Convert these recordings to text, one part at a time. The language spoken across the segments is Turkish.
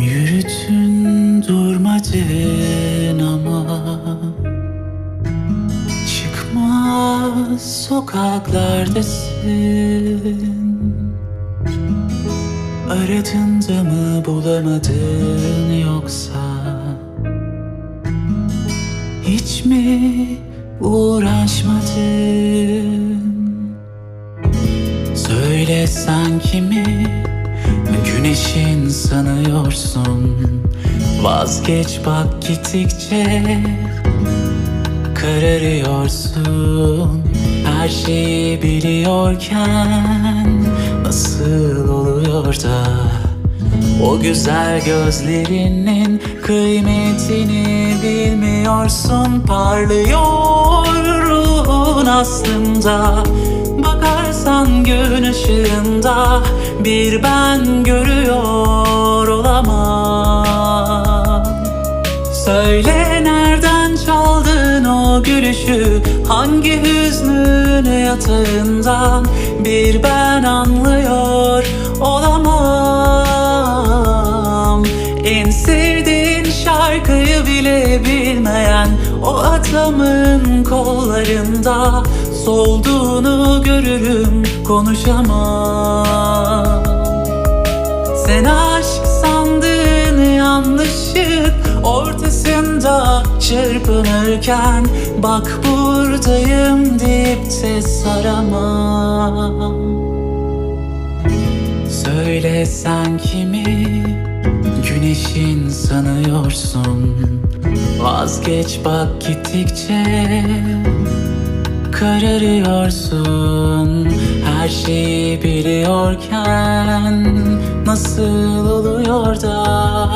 Yürüdün durmadın ama Çıkmaz sokaklardasın. Aradın da mı bulamadın yoksa Mi uğraşmadın. Söyle sen kimi Güneşin sanıyorsun? Vazgeç bak gittikçe Kararıyorsun. Her şeyi biliyorken Nasıl oluyor da O güzel gözlerinin kıymetini bilmiyorsun Parlıyor ruhun aslında. Bakarsan gün ışığında bir ben görüyor olamam. Söyle nereden çaldın o gülüşü? Hangi hüznün yatağından Bir ben anlıyor olamam. En sevdiğin şarkıyı bile bilmeyen O adamın kollarında Solduğunu görürüm konuşamam. Sen aşk sandığın yanlışlık ortasında çırpınırken Bak buradayım deyip de saramam Söyle sen kimi güneşin sanıyorsun. Vazgeç bak gittikçe kararıyorsun. Her şeyi biliyorken Nasıl oluyor da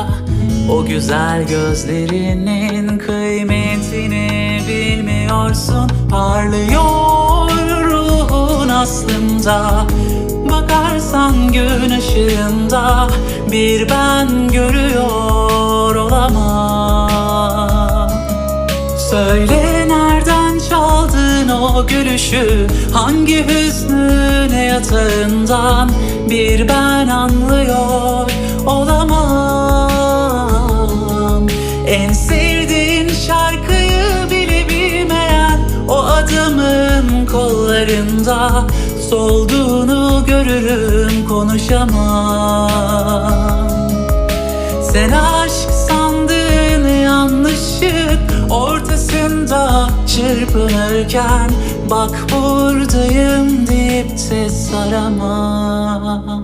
O güzel gözlerinin kıymetini bilmiyorsun. Parlıyor ruhun aslında. Bakarsan gün ışığında Bir ben görüyor olamam. Söyle nereden çaldın o gülüşü? Hangi hüznün yatağından Bir ben anlıyor olamam? En sevdiğin şarkıyı bile bilmeyen O adamın kollarında Solduğunu görürüm konuşamam. Sen aşk sandığın yanlışlık ortasında çırpınırken Bak buradayım deyip de saramam